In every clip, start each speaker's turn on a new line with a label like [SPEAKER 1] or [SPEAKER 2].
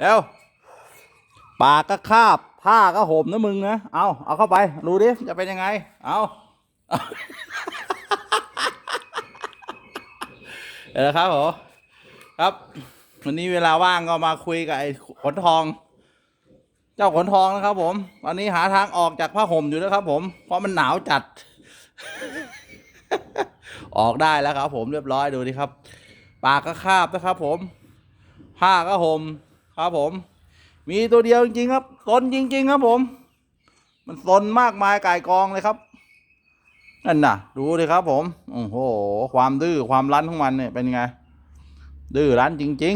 [SPEAKER 1] เร็วปากก็คาบ ผ้าก็ห่มนะมึงนะ เอาเอาเข้าไป ดูดิ จะเป็นยังไงเอาเอาเดี๋ยวนะครับผมครับ วันนี้เวลาว่างก็มาคุยกับไอ้ขนทอง เจ้าขนทองนะครับ ผมตอนนี้หาทางออกจากผ้าห่มอยู่นะครับ ผม เพราะมันหนาวจัด ออกได้แล้วครับ ผมเรียบร้อยดูดิครับ ปากก็คาบนะครับ ผม ผ้าก็ห่ม ครับผม มีตัวเดียวจริงๆครับซนจริง ๆ ครับผม มันซนมากมายก่ายกองเลยครับนั่นน่ะ ดูดิครับ ผมโอ้โหความดื้อความรั้นของมันเนี่ยเป็นยังไง ดื้อรั้นจริง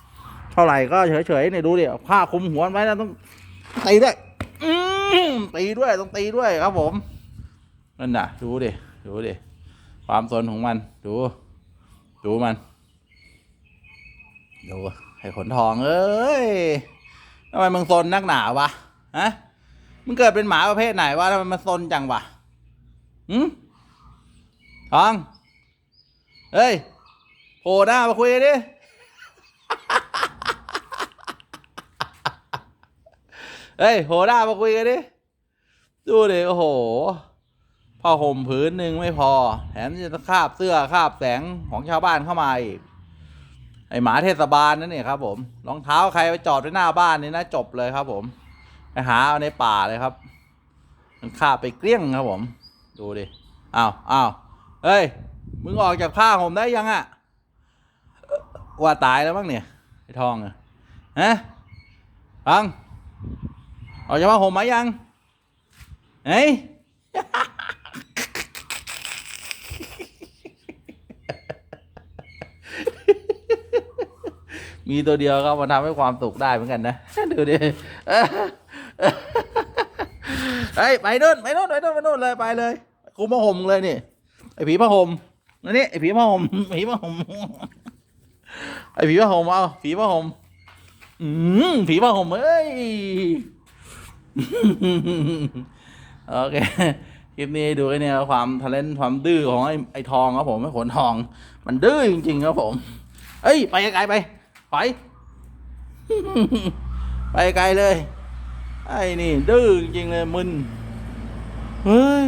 [SPEAKER 1] ๆ เท่าไหร่ก็เฉยๆเนี่ยดูดิผ้าคลุมหัวไว้นะต้องตีด้วยอืมตีด้วยต้องตีด้วยครับ ผมนั่นน่ะ ดูดิดูดิความสนของมัน ดู ดูมัน ดู อ้ขนทองเอ้ยทำไมมึงซนนักหนาวะฮะมึงเกิดเป็นหมาประเภทไหนวะทำไมมันซนจังวะหืมทองเฮ้ยโผล่หน้ามาคุยดิเฮ้ยโผล่หน้ามาคุยกันดิดูดิโอ้โหผ้าห่มผืนหนึ่งไม่พอ แถมจะคาบเสื้อคาบแสงของชาวบ้านเข้ามาอีก ไอหมาเทศบาลนั่นเนี่ยครับ ผมรองเท้าใครไปจอดไว้หน้าบ้านนี่นะจบเลยครับ ผมไปหาเอาในป่าเลยครับ มันคาไปเกลี้ยงครับ ผม ดูดิอ้าวอ้าวเฮ้ยมึงออกจากผ้าผมได้ยังอะว่าตายแล้วมั้งเนี่ยไอ้ทองอะฮะฟังออกจากผ้าห่มไหมยังเฮ้ย มีตัวเดียวครับมันทำให้ความสุขได้เหมือนกันนะ ดูดิเฮ้ยไปนู่นไปนู่นไปนู่นไปนู่นเลยไปเลยกูมาห่มเลยนี่ไอผีผ้าห่มนั่นนี่ไอผีผ้าห่มผีผ้าห่มไอผีผ้าห่มเอาผีผ้าห่มอืมผีผ้าห่มเอ้ยโอเคคลิปนี้ดูไอ้เนี่ยความทะเลนความดื้อของไอ้ไอ้ทองครับผมไอ้ขนทอง มันดื้อจริงๆครับผม เอ้ย ไปไกลไป ไป ไปไกลเลย ไอ้นี่ ดื้อจริงเลยมึน เฮ้ย